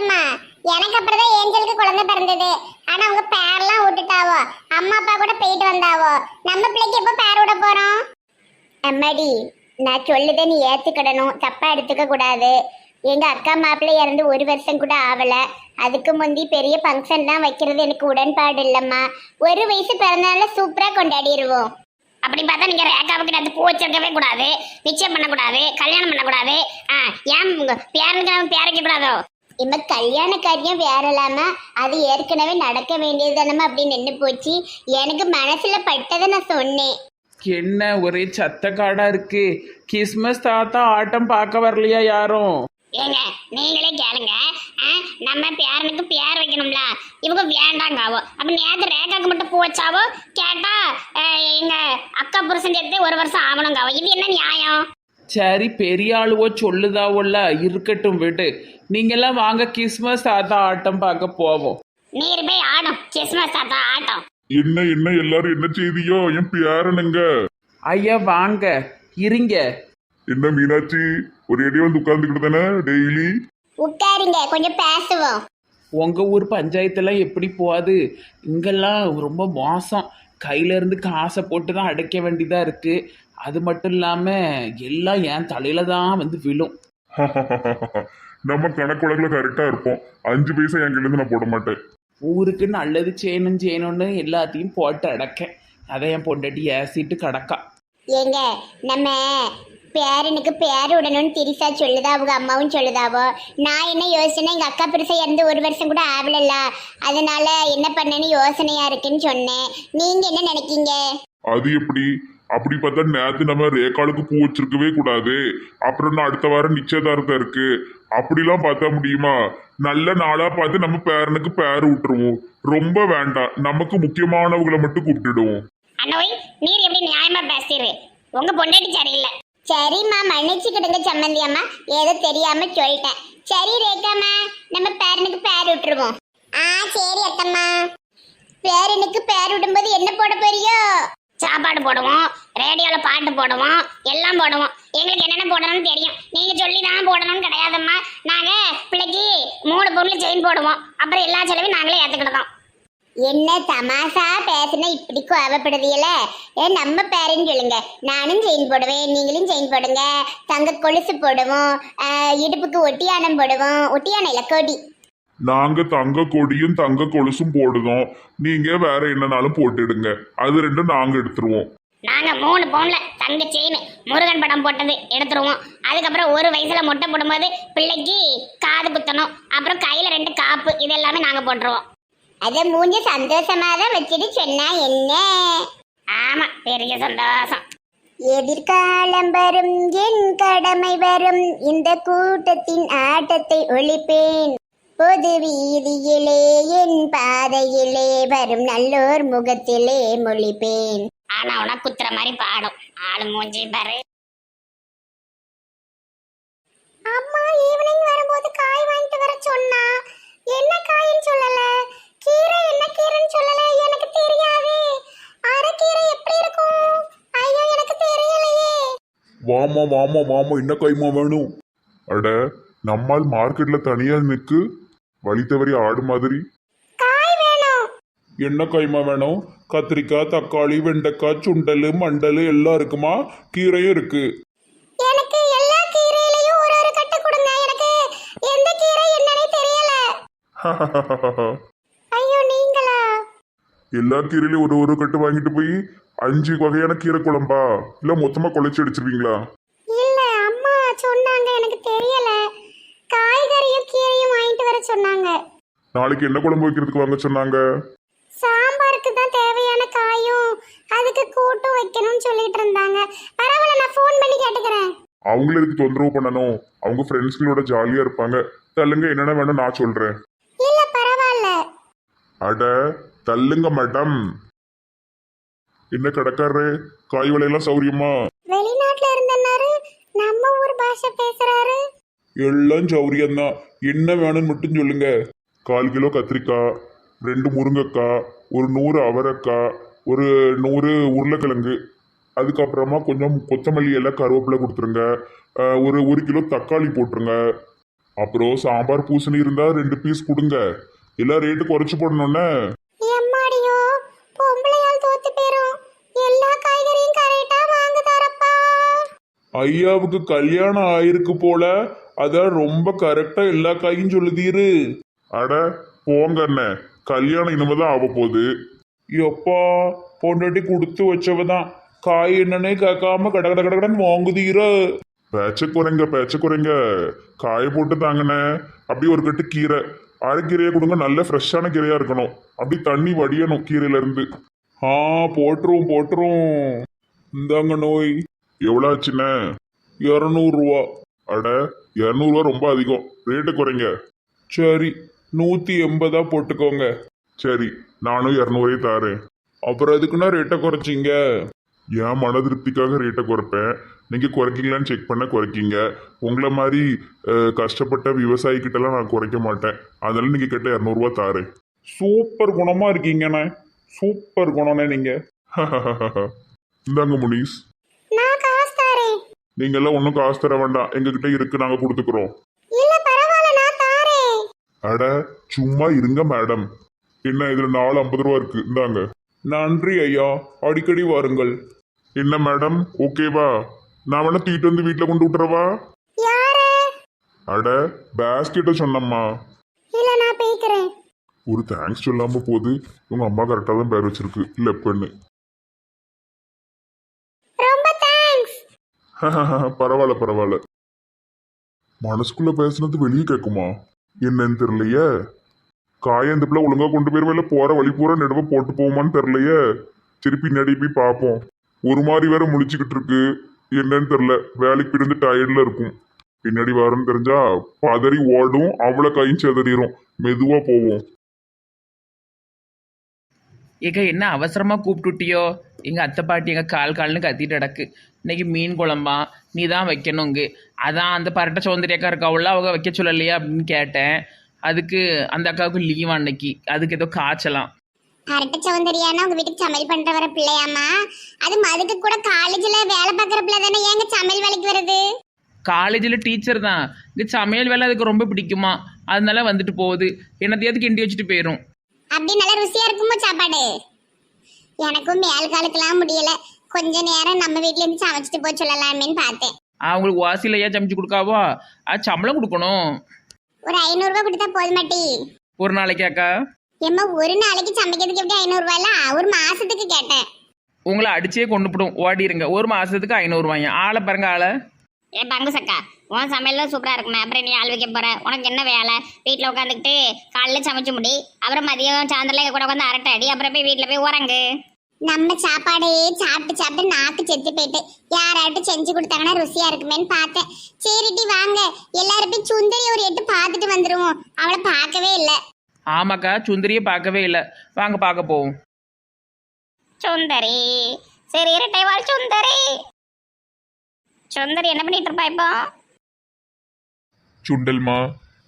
ஏம்மா எனக்கு அப்புறம் தான் ஏஞ்சலுக்கு குழந்தை பிறந்தது. ஆனா அவங்க பேர்லாம் விட்டுட்டாவோ? அம்மா அப்பா கூட போயிட்டு வந்தாவோ? நம்ம பிள்ளைக்கு எப்போ பேர் விட போறோம்? அம்மாடி நான் சொல்லுதை நீ ஏத்துக்கிடணும். தப்பா எடுத்துக்க கூடாது. எங்க அக்கா மாப்பிள்ளை இறந்து ஒரு வருஷம் கூட ஆகல அதுக்கு முந்தி பெரிய ஃபங்க்ஷன் தான் வைக்கிறது எனக்கு உடன்பாடு இல்லம்மா. ஒரு வயசு பிறந்தனால சூப்பரா கொண்டாடிடுவோம் அப்படி பார்த்தா நீங்க ரேகாவுக்கு அது பூ வச்சிருக்கவே கூடாது. நிச்சயம் பண்ணக்கூடாது. கல்யாணம் பண்ணக்கூடாது. ஆ ஏன் உங்க பேரனுக்கு நம்ம கூடாதோ இம்ம கல்யாண காரியம் வேற இல்லாம அது ஏற்கனவே நடக்க வேண்டியது தானம்மா அப்படி நின்று போச்சு. எனக்கு மனசுல பட்டதை நான் சொன்னேன். என்ன ஒரே சத்தக்காடா இருக்கு. கிறிஸ்மஸ் தாத்தா ஆட்டம் பார்க்க வரலையா யாரும்? ஏங்க நீங்களே கேளுங்க. நம்ம பேரனுக்கு பேர் வைக்கணும்ல. இவங்க வேண்டாங்காவோ அப்ப நேத்து ரேகாக்கு மட்டும் பூ வச்சாவோ? கேட்டா எங்க அக்கா புருஷன் சேர்த்து ஒரு வருஷம் ஆகணுங்காவோ இது என்ன நியாயம்? சரி பெரிய ஆளுவோ சொல்லுதாவோல்ல இருக்கட்டும் விடு. நீங்கெல்லாம் வாங்க கிறிஸ்மஸ் தாத்தா ஆட்டம் பார்க்க போவோம். நீர் போய் ஆடும் கிறிஸ்மஸ் தாத்தா ஆட்டம். என்ன என்ன எல்லாரும் என்ன செய்தியோ? என் பேரனுங்க ஐயா வாங்க இருங்க. என்ன மீனாட்சி ஒரு அடி வந்து உட்கார்ந்துக்கிட்டு தானே டெய்லி? உட்காருங்க கொஞ்சம் பேசுவோம். உங்க ஊர் பஞ்சாயத்தெல்லாம் எப்படி போகாது? இங்கெல்லாம் ரொம்ப மோசம். கையில இருந்து காசை போட்டு தான் அடைக்க வேண்டியதா இருக்கு. அது மட்டும் இல்லாம எல்லாம் என் தலையில தான் வந்து விழும். நம்ம கணக்கு கரெக்டா இருப்போம். அஞ்சு பைசா என் கிட்ட நான் போட மாட்டேன். ஊருக்கு நல்லது செய்யணும் செய்யணும்னு எல்லாத்தையும் போட்டு அடக்க அதை என் பொண்டாட்டி ஏசிட்டு கிடக்கா. ஏங்க நம்ம பேரனுக்கு பேர் விடணும்னு திரிசா சொல்லுதா அவங்க அம்மாவும் சொல்லுதாவோ? நான் என்ன யோசனை எங்க அக்கா பெருசா இறந்து ஒரு வருஷம் கூட ஆகலல்ல அதனால என்ன பண்ணேன்னு யோசனையா இருக்குன்னு சொன்னேன். நீங்க என்ன நினைக்கீங்க? அது எப்படி? அப்படி பார்த்தா நேத்து நம்ம ரேக்காலுக்கு பூ வச்சிருக்கவே கூடாது. அப்புறம் நான் அடுத்த வாரம் நிச்சயதார்த்தம் இருக்கு. அப்படிலாம் பார்த்தா முடியுமா? நல்ல நாளா பார்த்து நம்ம பேரனுக்கு பேர் விட்டுருவோம் ரொம்ப வேண்டாம். நமக்கு முக்கியமானவங்களை மட்டும் கூப்பிட்டுடுவோம். அண்ணோய் நீர் எப்படி நியாயமா பேசுறீரு உங்க பொண்டாட்டி சரியில்லை. சரிம்மா மன்னிச்சுக்கிடுங்க சம்மந்தி அம்மா. ஏதோ தெரியாம சொல்லிட்டேன். சரி ரேகாம்மா நம்ம பேரனுக்கு பேர் விட்டுருவோம் ஆ சரி அத்தம்மா. பேரனுக்கு பேர் விடும்போது என்ன போட போறியோ? சாப்பாடு போடுவோம். ரேடியோல பாட்டு போடுவோம் எல்லாம் போடுவோம். எங்களுக்கு என்னென்ன போடணும்னு தெரியும். நீங்க சொல்லி தான் போடணும்னு கிடையாதம்மா. நாங்க பிள்ளைக்கு மூணு பொருள் செயின் போடுவோம். அப்புறம் எல்லா செலவையும் நாங்களே ஏத்துக்கிட்டோம் என்ன தமாசா பேசுனா இப்படி கோவப்படுதியல ஏ நம்ம பேரன்னு சொல்லுங்க நானும் செயின் போடுவேன் நீங்களும் செயின் போடுங்க. தங்க கொலுசு போடுவோம் இடுப்புக்கு ஒட்டியானம் போடுவோம். ஒட்டியானம் இல்ல கொடி. நாங்க தங்க கொடியும் தங்க கொலுசும் போடுதோம் நீங்க வேற என்னனாலும் போட்டுடுங்க. அது ரெண்டும் நாங்க எடுத்துருவோம். நாங்க மூணு பவுன்ல தங்க செயின் முருகன் படம் போட்டது எடுத்துருவோம். அதுக்கப்புறம் ஒரு வயசுல மொட்டை போடும்போது பிள்ளைக்கு காது குத்தணும். அப்புறம் கையில ரெண்டு காப்பு இது எல்லாமே நாங்க போட்டுருவோம். அத மூஞ்ச சந்தோஷமா தான் வச்சுட்டு சொன்னா என்ன? ஆமா பெரிய சந்தோஷம். எதிர்காலம் வரும் என் கடமை வரும். இந்த கூட்டத்தின் ஆட்டத்தை ஒழிப்பேன். பொது வீதியிலே என் பாதையிலே வரும். நல்லோர் முகத்திலே மொழிப்பேன். ஆனா உனக்கு குத்துற மாதிரி பாடும். ஆளு மூஞ்சி பாரு. அம்மா ஈவினிங் வரும்போது காய் வாங்கிட்டு வர சொன்னா என்ன காயின்னு சொல்லல? கீரை என்ன கீரைன்னு சொல்லல? எனக்கு தெரியாது. அரைக்கீரை எப்படி இருக்கும்? ஐயோ எனக்கு தெரியலையே. வாமா வாமா வாமா என்ன கைமா வேணும்? அட நம்மால் மார்க்கெட்ல தனியா நிக்கு. வழி தவறி ஆடு மாதிரி. காய் வேணும். என்ன கைமா வேணும்? கத்திரிக்காய் தக்காளி வெண்டைக்காய் சுண்டல் மண்டல் எல்லாம் இருக்குமா? கீரையும் இருக்கு. எனக்கு எல்லா கீரையிலயும் ஒரு ஒரு கட்டு கொடுங்க. எனக்கு எந்த கீரை என்னன்னே தெரியல. ஐயோ நீங்களா? எல்லா கீரையிலும் ஒரு ஒரு கட்டு வாங்கிட்டு போய் அஞ்சு வகையான கீரை குழம்பா? இல்ல மொத்தமா குழைச்சி அடிச்சிருவீங்களா? இல்ல அம்மா சொன்னாங்க. எனக்கு தெரியல. காய்கறியும் கீரையும் வாங்கிட்டு வர சொன்னாங்க. நாளைக்கு என்ன குழம்பு வைக்கிறதுக்கு வாங்க சொன்னாங்க சாம்பாருக்கு தான் தேவையான காயும் அதுக்கு கூட்டும் வைக்கணும்னு சொல்லிட்டு இருந்தாங்க பரவாயில்ல நான் ஃபோன் பண்ணி கேட்டுக்கிறேன். அவங்கள எதுக்கு தொந்தரவு பண்ணணும்? அவங்க ஃப்ரெண்ட்ஸ்களோட ஜாலியா இருப்பாங்க. தள்ளுங்க என்னென்ன வேணும் நான் சொல்றேன். இல்ல பரவாயில்ல. அட தள்ளுங்க மேடம் என்ன கடைக்காரரு? காய் விலையெல்லாம் சௌரியமா? வெளிநாட்டுல இருந்தனாரு நம்ம ஊர் பாஷை பேசுறாரு. எல்லாம் சௌரியம்தான். என்ன வேணும்னு மட்டும் சொல்லுங்க. கால் கிலோ கத்திரிக்காய் ரெண்டு முருங்கைக்காய் ஒரு நூறு அவரைக்காய் ஒரு நூறு உருளைக்கிழங்கு. அதுக்கப்புறமா கொஞ்சம் கொத்தமல்லி எல்லாம் கருவேப்பிலை கொடுத்துருங்க. ஒரு ஒரு கிலோ தக்காளி போட்டுருங்க. அப்புறம் சாம்பார் பூசணி இருந்தா ரெண்டு பீஸ் கொடுங்க. எல்லாம் ரேட்டு குறைச்சு போடணும்னே. ஐயாவுக்கு கல்யாணம் ஆயிருக்கு போல அதான் ரொம்ப கரெக்டா எல்லா காயும் சொல்லுதீரு. அட போங்க அண்ணே. கல்யாணம் இனிமேதான் ஆக போகுது. எப்பா பொண்டாட்டி கொடுத்து வச்சவதான். காய் என்னன்னே கேட்காம கட கட கடன்னு வாங்குதீர. பேச்ச குறைங்க பேச்ச குறைங்க. காய போட்டு தாங்கண்ணே அப்படி ஒரு கட்டு கீரை. அரைக்கீரையை கொடுங்க நல்ல ஃப்ரெஷ்ஷான கீரையா இருக்கணும். அப்படி தண்ணி வடியணும் கீரையில இருந்து ஆ போட்டுரும் போட்டுரும். இந்தாங்க நோய். எவ்வளோ ஆச்சுண்ணே? இரநூறுவா. அட இரநூறுவா ரொம்ப அதிகம். ரேட்டு குறைங்க. சரி நூற்றி எண்பதா போட்டுக்கோங்க. சரி நானும் இரநூறே தாரேன். அப்புறம் எதுக்குன்னா ரேட்டை குறைச்சிங்க? என் மன திருப்திக்காக ரேட்டை குறைப்பேன் நீங்கள் குறைக்கீங்களான்னு செக் பண்ண குறைக்கிங்க. உங்களை மாதிரி அஹ், கஷ்டப்பட்ட விவசாயிக்கிட்டலாம் நான் குறைக்க மாட்டேன். அதனால நீங்கள் கேட்ட இரநூறுவா தாரேன் சூப்பர் குணமாக இருக்கீங்கண்ணே. சூப்பர் குணம்ண்ணே நீங்கள் இந்தாங்க முனீஸ். நான் காசு தரேன் நீங்கெல்லாம் ஒன்றும் காசு தர வேண்டாம். எங்ககிட்ட இருக்கு நாங்கள் கொடுத்துக்குறோம். இல்ல பரவாயில்ல நான் தாரேன் அட சும்மா இருங்க மேடம் என்ன இதுல நாலு ஐம்பது ரூபா இருக்கு. இந்தாங்க. நன்றி ஐயா. அடிக்கடி வாருங்கள். என்ன மேடம்? ஓகேவா நான் வேணா தூக்கிட்டு வந்து வீட்டில் கொண்டு விட்டுறவா? யாரு? அட பேஸ்கெட்ட சொன்னம்மா. இல்ல நான் பேய்க்கிறேன். ஒரு தேங்க்ஸ் சொல்லாம போகுது உங்க அம்மா கரெக்டாக தான் பேர் வச்சிருக்கு. லெப்பன்னு ரொம்ப தேங்க்ஸ் பரவாயில்ல பரவாயில்ல. மனசுக்குள்ள பேசுனது வெளியே கேட்குமா? என்னன்னு தெரியலையே. காயம் பிள்ளை ஒழுங்கா கொண்டு போயிருவேல போற வழி பூரா நெடுவ போட்டு போகுமான்னு தெரியலையே. திருப்பி பின்னாடி போய் பார்ப்போம். ஒரு மாதிரி வேற முழிச்சுக்கிட்டு இருக்கு. என்னன்னு தெரில வேலைக்கு பிடிந்து டயர்டில் இருக்கும். பின்னாடி வரன்னு தெரிஞ்சா பதறி ஓடும் அவ்வளோ கையும் செதறிடும் மெதுவாக போவோம். ஏக்கா என்ன அவசரமா கூப்பிட்டுட்டியோ? எங்க அத்தை பாட்டி எங்க கால் கால்னு கத்திட்டு கிடக்கு. இன்னைக்கு மீன் குழம்பா? நீ தான் வைக்கணுங்க அதான் அந்த பரட்டை சௌந்தர்யாக்கா இருக்காவுல அவங்க வைக்க சொல்லலையா அப்படின்னு கேட்டேன். அதுக்கு அந்த அக்காவுக்கு லீவ் அன்னைக்கு அதுக்கு ஏதோ காய்ச்சலாம். அரட்ட சௌந்தரியானா உங்க வீட்டுக்கு சமையல் பண்ற வர பிள்ளையாமா அது மதுக்கு கூட காலேஜ்ல வேலை பார்க்குற பிள்ளை தானே ஏங்க சமையல் வேலைக்கு வருது காலேஜில் டீச்சர் தான். இங்கே சமையல் வேலை அதுக்கு ரொம்ப பிடிக்குமா? அதனால வந்துட்டு போகுது. என்னத்தையாவது கிண்டி வச்சுட்டு போயிடும் அப்படி நல்லா ருசியா இருக்குமோ சாப்பாடு? எனக்கும் மேல் காலுக்கெல்லாம் முடியல. கொஞ்ச நேரம் நம்ம வீட்ல இருந்து சமைச்சிட்டு போய் சொல்லலாமேன்னு பார்த்தேன். அவங்களுக்கு வாசிலையா சமைச்சு கொடுக்காவா? அது சம்பளம் கொடுக்கணும். ஒரு ஐநூறு ரூபாய் கொடுத்தா போதும் மாட்டி ஒரு நாளைக்காக்கா ஏம்மா ஒரு நாளைக்கு சமைக்கிறதுக்கு எப்படி ஐநூறு ரூபாய்ல ஒரு மாசத்துக்கு கேட்டேன். உங்களை அடிச்சே கொண்டு போடும். ஓடிடுங்க ஒரு மாதத்துக்கு ஐநூறுவாங்க ஆளை பாருங்க ஆளை. ஏ பங்கு சக்கா உன் சமையலும் சூப்பராக இருக்குமே. அப்புறம் நீ ஆள் வைக்க போற? உனக்கு என்ன வேலை? வீட்டில் உட்காந்துக்கிட்டு காலைல சமைச்சு முடி. அப்புறம் மதியம் சாயந்தரம் கூட உட்காந்து அரட்டை அடி. அப்புறம் போய் வீட்டில் போய் உறங்கு. நம்ம சாப்பாடையே சாப்பிட்டு சாப்பிட்டு நாக்கு செத்து போயிட்டு. யாராட்டும் செஞ்சு கொடுத்தாங்கன்னா ருசியா இருக்குமேன்னு பார்த்தேன். சரிட்டி வாங்க. எல்லாரும் போய் சுந்தரி ஒரு எட்டு பார்த்துட்டு வந்துருவோம். அவளை பார்க்கவே இல்லை. ஆமாக்கா சுந்தரியை பார்க்கவே இல்லை. வாங்க பார்க்க போவோம். சுந்தரி சரி இரட்டை வாழ் சுந்தரி. சுந்தரி என்ன பண்ணிட்டு இருப்பா இப்போ? சுண்டல்மா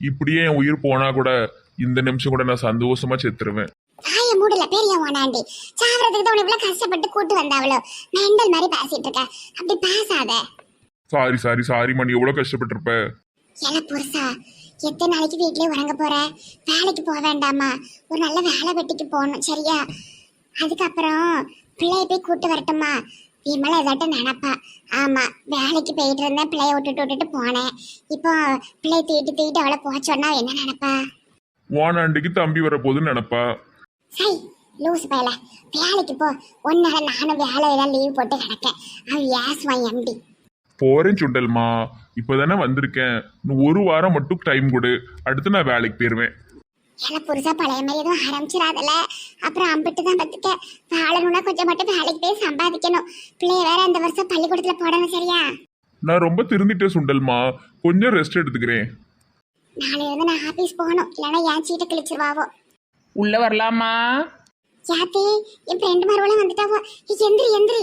இப்படியே என் உயிர் போனா கூட இந்த நிமிஷம் கூட நான் சந்தோஷமா செத்துருவேன். தாய மூடல பெரிய ஓனாண்டி. சாவறதுக்கு தான் இவ்வளவு கஷ்டப்பட்டு கூட்டு வந்தாவளோ. மெண்டல் மாதிரி பேசிட்டு இருக்க அப்படி பேசாத. Sorry sorry sorry Mani. எவ்வளோ கஷ்டப்பட்டிருப்ப? ஏல புருஷா எத்தனை நாளைக்கு வீட்லயே உறங்க போற? வேலைக்கு போக வேண்டாமா? ஒரு நல்ல வேலை வெட்டிக்கு போகணும் சரியா? அதுக்கப்புறம் பிள்ளைய போய் கூட்டு வரட்டுமா? விமலா ஏதாட்டும் நினப்பா. ஆமா வேலைக்கு போயிட்டு இருந்தேன் பிள்ளைய விட்டுட்டு விட்டுட்டு போனேன். இப்போ பிள்ளைய தூக்கிட்டு தூக்கிட்டு அவளை போக சொன்னா அவ என்ன நினைப்பா? ஓனாண்டிக்கு தம்பி வரப்போகுதுன்னு நினப்பா. சை லூஸ் பயல. வேலைக்கு போ. ஒன்னால நானும் வேலையில லீவ் போட்டு கிடக்கேன். அவன் ஏசுவான் எம்டி. போறேன் சுண்டல்மா. இப்போதானே வந்திருக்கேன். இன்னும் ஒரு வாரம் மட்டும் டைம் கொடு. அடுத்து நான் வேலைக்கு போயிடுவேன் ஏல புதுசா பழைய மாதிரி எதுவும் ஆரம்பிச்சிடாதல. அப்புறம் அம்பிட்டு தான் பத்துக்க வாழணும்னா கொஞ்சம் மட்டும் வேலைக்கு போய் சம்பாதிக்கணும். பிள்ளைய வேற இந்த வருஷம் பள்ளிக்கூடத்துல போடணும் சரியா? நான் ரொம்ப திருந்திட்டேன் சுண்டல்மா. கொஞ்சம் ரெஸ்ட் எடுத்துக்கிறேன். நாளையில இருந்து நான் ஆபீஸ் போகணும். இல்லைன்னா என் சீட்டை கிழிச்சிருவாவோ. உள்ளே வரலாமா? யாத்தி என் ஃப்ரெண்டு மறுபடியும் வந்துட்டாவோ. எந்திரி எந்திரி.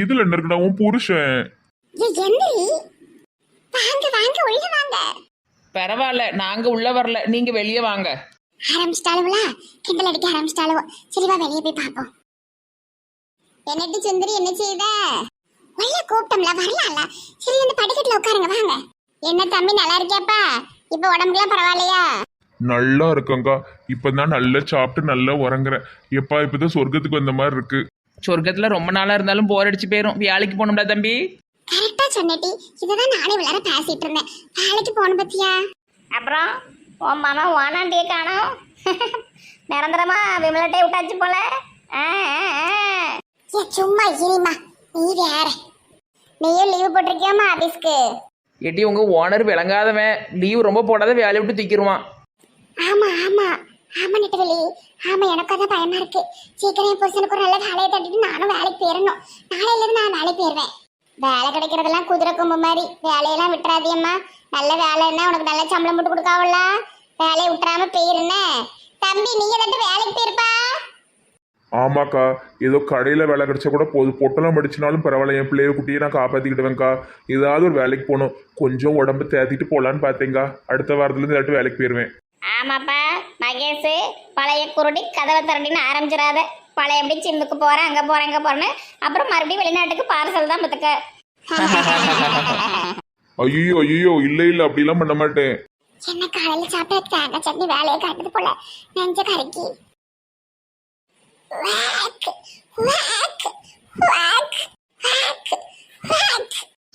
இதுல என்ன இருக்குடா உன் புருஷன்? எந்திரி வாங்க வாங்க உள்ள வாங்க. பரவாயில்ல நாங்கள் உள்ளே வரல. நீங்கள் வெளியே வாங்க. ஆரம்பிச்சிட்டாளுவலா கிண்டல் அடிக்க ஆரம்பிச்சிட்டாளுவோ சரி வா வெளியே போய் பார்ப்போம். என்னட்டு சுந்தரி என்ன செய்த? உள்ள கூப்பிட்டோம்ல வரலாம்ல. சரி இந்த படிக்கட்டுல உட்காருங்க வாங்க. என்ன தம்பி நல்லா இருக்கியாப்பா? இப்ப உடம்புலாம் பரவாயில்லையா? நல்லா இருக்கங்கா. இப்பதான் நல்லா சாப்பிட்டு நல்லா உறங்குறேன். எப்பா இப்பதான் சொர்க்கத்துக்கு வந்த மாதிரி இருக்கு. சொர்க்கத்தில் ரொம்ப நாளாக இருந்தாலும் போர் அடிச்சு போயிடும் வேலைக்கு போகணும்டா தம்பி. கரெக்டா சொன்னேட்டி இதுதான் நானே விளையாட பேசிட்டு இருந்தேன். வேலைக்கு போன பத்தியா? அப்புறம் உன் மாமா ஓனாண்டியே காணோம் நிரந்தரமா விமலட்டே விட்டாச்சு போல. ஏ சும்மா இனிமா. நீ வேற. நீயும் லீவு போட்டிருக்கியாமா ஆபீஸ்க்கு எட்டி உங்கள் ஓனர் விளங்காதவன். லீவ் ரொம்ப போடாத வேலையை விட்டு தூக்கிடுவான் ஆமா ஆமா. ஆமா நெட்டவெளி. ஆமா எனக்கு அதான் பயமா இருக்கு. சீக்கிரம் என் புருஷனுக்கு ஒரு நல்ல வேலையை தட்டிட்டு நானும் வேலைக்கு போயிடணும் நாளையில இருந்து நான் வேலைக்கு போயிடுவேன் வேலை கிடைக்கிறதெல்லாம் குதிரை கொம்பு மாதிரி. வேலையெல்லாம் விட்டுறாதியம்மா நல்ல வேலைன்னா உனக்கு நல்ல சம்பளம் போட்டு கொடுக்காவல்ல? வேலையை விட்டுறாம போயிருந்தே தம்பி நீங்க தட்டு வேலைக்கு போயிருப்பா? ஆமாக்கா ஏதோ கடையில் வேலை கிடைச்சா கூட போதும். பொட்டெல்லாம் படிச்சினாலும் பரவாயில்ல. என் பிள்ளைய குட்டியை நான் காப்பாற்றிக்கிடுவேங்க்கா ஏதாவது ஒரு வேலைக்கு போகணும். கொஞ்சம் உடம்பு தேத்திட்டு போகலான்னு பார்த்தேங்க்கா அடுத்த வாரத்துலேருந்து இல்லாட்டி வேலைக்கு போயிடுவேன் ஆமாப்பா மகேஷ் பழைய குருடி கதவை திரண்டின்னு ஆரம்பிச்சிடாத. பழைய எப்படி சிந்துக்கு போறேன் அங்க போறேன் இங்க போறேன்னு அப்புறம் மறுபடியும் வெளிநாட்டுக்கு பார்சல் தான் பத்துக்க. ஐயோ ஐயோ இல்லை இல்லை அப்படிலாம் பண்ண மாட்டேன். என்ன காலையில சாப்பிட்ட தேங்காய் சட்னி வேலையை காட்டுது போல. நெஞ்ச கரைக்கி.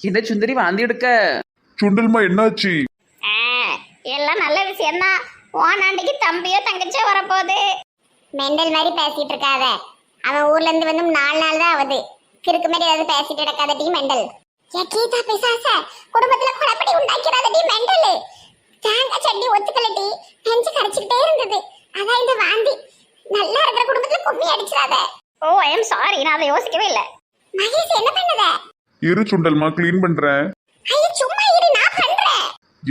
என்ன சுந்தரி வாந்தி எடுக்க? சுண்டல்மா என்னாச்சு? எல்லாம் நல்ல விஷயம்தான். ஓனாண்டிக்கு தம்பியோ தங்கச்சியோ வரப்போகுது. மெண்டல் மாதிரி பேசிட்டு இருக்காத. அவன் ஊர்ல இருந்து வந்து நாலு நாள் தான் ஆகுது. கிறுக்கு மாதிரி ஏதாவது பேசிட்டு இருக்காத டீ மெண்டல். ஏ கீதா பிசாச குடும்பத்துல குழப்படி உண்டாக்கிறாத டீ மெண்டல். தேங்காய் சட்னி ஒத்துக்கல டீ நெஞ்சு கரைச்சிக்கிட்டே இருந்தது. அதான் இந்த வாந்தி. நல்லா இருக்கிற குடும்பத்துல கும்மி அடிச்சிடாத. ஓ ஐ எம் சாரி நான் அதை யோசிக்கவே இல்லை. மகேஷ் என்ன பண்ணத? இரு சுண்டல்மா க்ளீன் பண்ணுறேன் ஐயோ சும்மா இரு நான் பண்றேன்.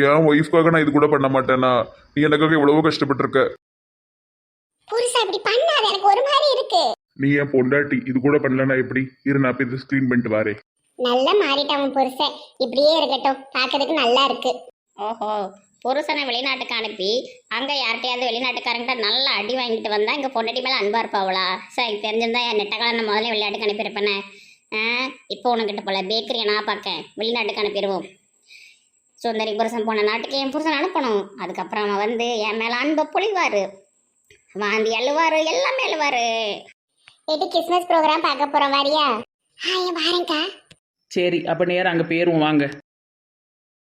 என் ஒய்ஃப்காக நான் இது கூட பண்ண மாட்டேனா? நீ எனக்காக எவ்வளவோ கஷ்டப்பட்டிருக்க. புருஷா இப்படி பண்ணாத. எனக்கு ஒரு மாதிரி இருக்கு. நீ என் பொண்டாட்டி இது கூட பண்ணலனா எப்படி? இரு நான் போய் க்ளீன் பண்ணிட்டு வரேன். நல்லா மாறிட்டான் புருஷன். இப்படியே இருக்கட்டும். பார்க்கறதுக்கு நல்லா இருக்கு. ஓஹோ புருஷனை வெளிநாட்டுக்கு அனுப்பி அங்க யார்கிட்டயாவது வெளிநாட்டுக்காரங்கிட்ட நல்லா அடி வாங்கிட்டு வந்தா இங்க பொண்டாட்டி மேல அன்பா இருப்பாவளா? சரி தெரிஞ்சிருந்தா என் நெட்டக்கால நான் முதல்ல வெளிநாட்டுக்கு அனுப்பியிருப்பேனே. ஆ, இப்போ உனக்கிட்ட போல பேக்கரியை நான் பார்க்கேன். வெளிநாட்டுக்கு அனுப்பிடுவோம் சுந்தரி புருஷன் போன நாட்டுக்கு என் புருஷன் அனுப்பணும் அதுக்கப்புறம் அவன் வந்து என் மேல அன்பை பொழிவாரு. வாந்தி அழுவாரு? எல்லாமே அழுவாரு? இது கிறிஸ்மஸ் ப்ரோக்ராம் பார்க்க போறோம் வாரியா? ஆ வாரேங்க்கா சரி அப்போ நேரம் அங்கே போயிடுவோம் வாங்க.